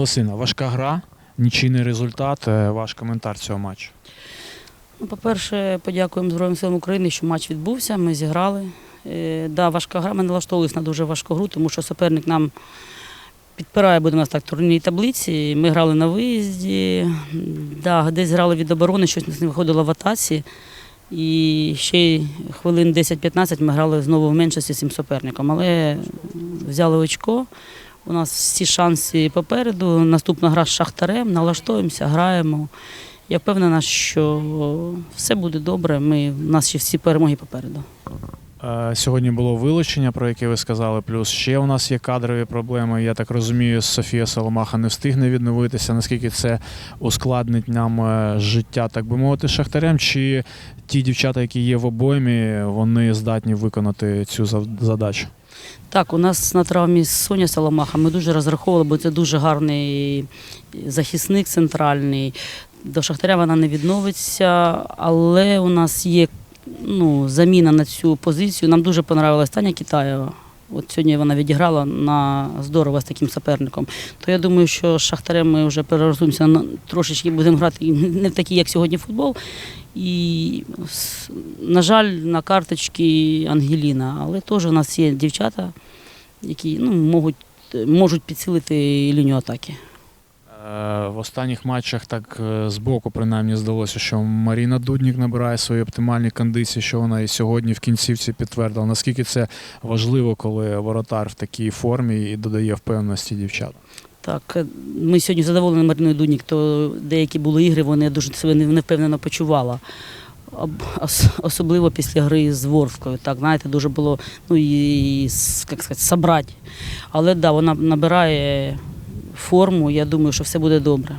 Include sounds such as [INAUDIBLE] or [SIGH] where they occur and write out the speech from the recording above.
Васильівна, важка гра, нічийний результат. Е, Ваш коментар цього матчу. Ну, по-перше, подякуємо Збройним силам України, що матч відбувся, ми зіграли. Е, да, важка гра, ми налаштовувалися на дуже важку гру, тому що суперник нам підпирає, будемо нас так, турнірній таблиці. Ми грали на виїзді, да, десь грали від оборони, щось не виходило в атаці. І ще хвилин 10-15 ми грали знову в меншості з цим суперником. Але взяли очко. У нас всі шанси попереду. Наступна гра з Шахтарем, налаштуємося, граємо. Я впевнена, що все буде добре. Ми, у нас ще всі перемоги попереду. Е, Сьогодні було вилучення, про яке ви сказали. Плюс ще у нас є кадрові проблеми. Я так розумію, Софія Соломаха не встигне відновитися. Наскільки це ускладнить нам е, життя, так би мовити, шахтарям? Чи ті дівчата, які є в обоймі, вони здатні виконати цю задачу? Так, у нас на травмі Соня Соломаха. Ми дуже розраховували, бо це дуже гарний захисник центральний. До Шахтаря вона не відновиться, але у нас є ну, заміна на цю позицію. Нам дуже понравилась Таня Китаєва. От сьогодні вона відіграла на здорово з таким суперником. То я думаю, що з Шахтарем ми вже перерозуміємося, трошечки будемо грати [LAUGHS] не в такий, як сьогодні футбол. І, на жаль, на карточці Ангеліна, але теж у нас є дівчата, які ну, можуть, можуть підсилити лінію атаки. Е, В останніх матчах так е, збоку принаймні здалося, що Маріна Дуднік набирає свої оптимальні кондиції, що вона і сьогодні в кінцівці підтвердила. Наскільки це важливо, коли воротар в такій формі і додає впевненості дівчат? Так, е, ми сьогодні задоволені Мариною Дуднік, то деякі були ігри, вони дуже себе не- невпевнено почувала. Особливо після гри з Ворскою. Так, знаєте, дуже було ну, і, як сказати, собрати. Але да, вона набирає форму, я думаю, що все буде добре.